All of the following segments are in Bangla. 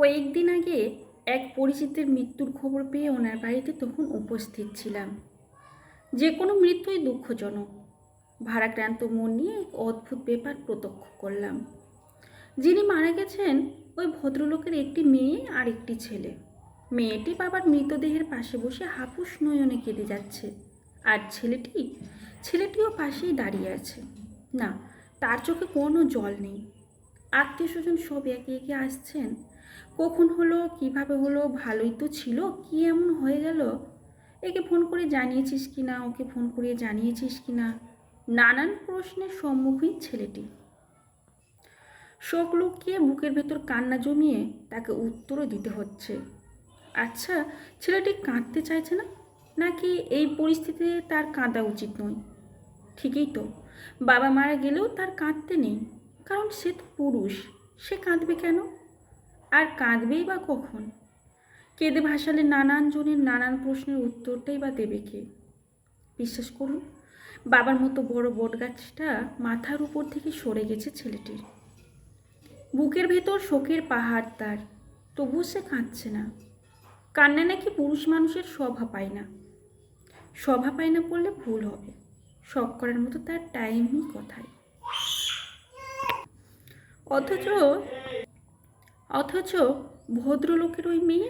কয়েকদিন আগে এক পরিচিতের মৃত্যুর খবর পেয়ে ওনার বাড়িতে তখন উপস্থিত ছিলাম। যে কোনো মৃত্যুই দুঃখজনক। ভারাক্রান্ত মন নিয়ে এক অদ্ভুত ব্যাপার প্রত্যক্ষ করলাম। যিনি মারা গেছেন ওই ভদ্রলোকের একটি মেয়ে আর একটি ছেলে। মেয়েটি বাবার মৃতদেহের পাশে বসে হাপুস নয়নে কেঁদে যাচ্ছে। আর ছেলেটি, ছেলেটিও পাশেই দাঁড়িয়ে আছে। না, তার চোখে কোনো জল নেই। আত্মীয় স্বজন সব একে একে আসছেন। কখন হলো, কীভাবে হলো, ভালোই তো ছিল, কি এমন হয়ে গেল? একে ফোন করে জানিয়েছিস কি না? ওকে ফোন করে জানিয়েছিস কি না? নানান প্রশ্নের সম্মুখীন ছেলেটি। শোক লুকিয়ে বুকের ভেতর কান্না জমিয়ে তাকে উত্তরও দিতে হচ্ছে। আচ্ছা ছেলেটি কাঁদতে চাইছে না? নাকি এই পরিস্থিতিতে তার কাঁদা উচিত নয়? ঠিকই তো, বাবা মারা গেলেও তার কাঁদতে নেই। কারণ সে তো পুরুষ, সে কাঁদবে কেন? আর কাঁদবেই বা কখন? কেঁদে ভাসালে নানান জনের নানান প্রশ্নের উত্তরটাই বা দেবে কে? বিশ্বাস করুন, বাবার মতো বড় বটগাছটা মাথার উপর থেকে সরে গেছে ছেলেটির। বুকের ভেতর শোকের পাহাড় তার, তবুও সে কাঁদছে না। কান্না নাকি পুরুষ মানুষের স্বভাব পায় না। স্বভাব পায় না বললে ভুল হবে শখ করার মতো তার টাইমই কথায়। অথচ অথচ ভদ্রলোকের ওই মেয়ে?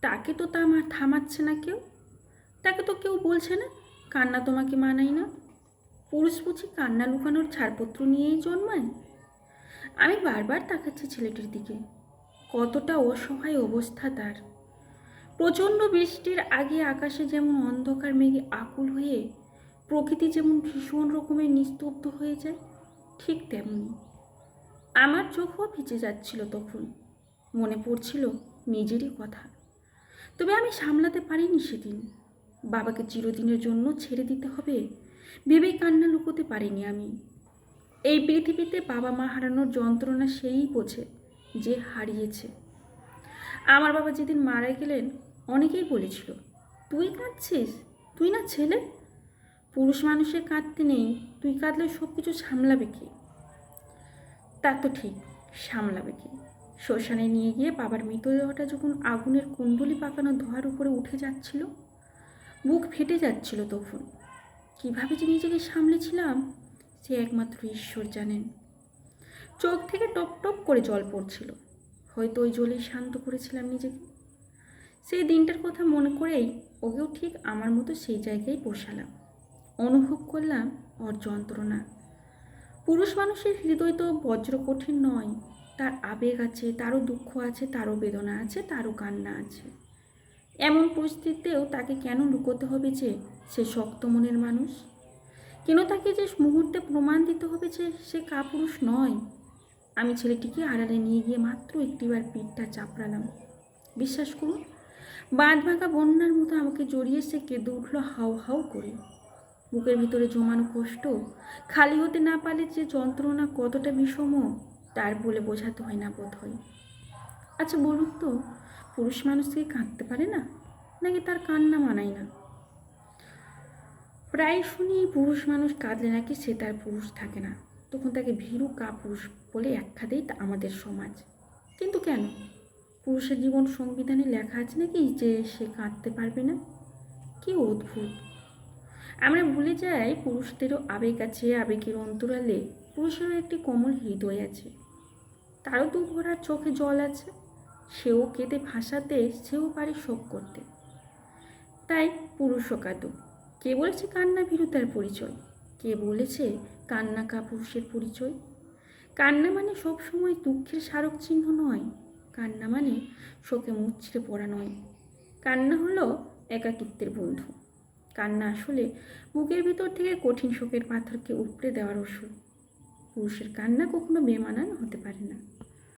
তাকে তো তা থামাচ্ছে না কেউ। তাকে তো কেউ বলছে না, কান্না তোমাকে মানাই না। পুরুষ বুঝি কান্না লুকানোর ছাড়পত্র নিয়েই জন্মায়? আমি বারবার তাকাচ্ছি ছেলেটির দিকে। কতটা অসহায় অবস্থা তার। প্রচণ্ড বৃষ্টির আগে আকাশে যেমন অন্ধকার, মেঘে আকুল হয়ে প্রকৃতি যেমন ভীষণ রকমের নিস্তব্ধ হয়ে যায়, ঠিক তেমনি। আমার চোখও ভিজে যাচ্ছিল তখন। মনে পড়ছিল নিজেরই কথা। তবে আমি সামলাতে পারিনি সেদিন। বাবাকে চিরদিনের জন্য ছেড়ে দিতে হবে ভেবেই কান্না লুকোতে পারিনি আমি। এই পৃথিবীতে বাবা মা হারানোর যন্ত্রণা সেই বোঝে যে হারিয়েছে। আমার বাবা যেদিন মারা গেলেন, অনেকেই বলেছিল, তুই কাঁদছিস? তুই না ছেলে? পুরুষ মানুষের কাঁদতে নেই, তুই কাঁদলে সব কিছু সামলাবে কি? তা তো ঠিক, সামলাবে কি? শ্মশানে নিয়ে গিয়ে বাবার মৃতদেহটা যখন আগুনের কুণ্ডলি পাকানো ধোয়ার উপরে উঠে যাচ্ছিল, বুক ফেটে যাচ্ছিল তখন। কীভাবে যে নিজেকে সামলেছিলাম, সে একমাত্র ঈশ্বর জানেন। চোখ থেকে টপ টপ করে জল পড়ছিল। হয়তো ওই জলেই শান্ত করেছিলাম নিজেকে। সেই দিনটার কথা মনে করেই ওকেও ঠিক আমার মতো সেই জায়গায় বসালাম। অনুভব করলাম ওর যন্ত্রণা পুরুষ মানুষের হৃদয় তো বজ্র কঠিন নয় তার আবেগ আছে, তারও দুঃখ আছে, তারও বেদনা আছে, তারও কান্না আছে। এমন পরিস্থিতিতেও তাকে কেন লুকোতে হবে যে সে শক্ত মনের মানুষ? কেন তাকে যে মুহূর্তে প্রমাণ দিতে হবে যে সে কাপুরুষ নয়? আমি ছেলেটিকে আড়ালে নিয়ে গিয়ে মাত্র একটিবার পিঠটা চাপড়ালাম। বিশ্বাস করুন, বাঁধ ভাঙা বন্যার মতো আমাকে জড়িয়ে সে কেঁদে উঠল হাউ হাউ করে। বুকের ভিতরে জমানো কষ্ট, খালি হতে না পারলে যে যন্ত্রণা কতটা বিষম তার বলে বোঝাতে হয় না বোধ হয় আচ্ছা বলুন তো, পুরুষ মানুষ থেকে কাঁদতে পারে না? নাকি তার কান্না মানায় না? প্রায় শুনি পুরুষ মানুষ কাঁদলে নাকি সে তার পুরুষ থাকে না। তখন তাকে ভীরু কা পুরুষ বলে আখ্যা দেয় তা আমাদের সমাজ। কিন্তু কেন? পুরুষের জীবন সংবিধানে লেখা আছে নাকি যে সে কাঁদতে পারবে না? কি অদ্ভুত! আমরা ভুলে যাই পুরুষদেরও আবেগ আছে, আবেগের অন্তরালে পুরুষেরও একটি কোমল হৃদয় আছে। তারও দু ভরার চোখে জল আছে। সেও কেঁদে ভাসাতে, সেও পারে শোক করতে। তাই পুরুষও কাঁদো কে বলেছে কান্না ভীরুতার পরিচয়? কে বলেছে কান্না কা পুরুষের পরিচয়? কান্না মানে সবসময় দুঃখের স্মারক চিহ্ন নয়। কান্না মানে শোকে মুচড়ে পড়া নয়। কান্না হলো একাকিত্বের বন্ধু। কান্না আসলে বুকের ভিতর থেকে কঠিন শোকের পাথরকে উপড়ে দেওয়ার ওষুধ পুরুষের কান্না কখনো বেমানান হতে পারে না।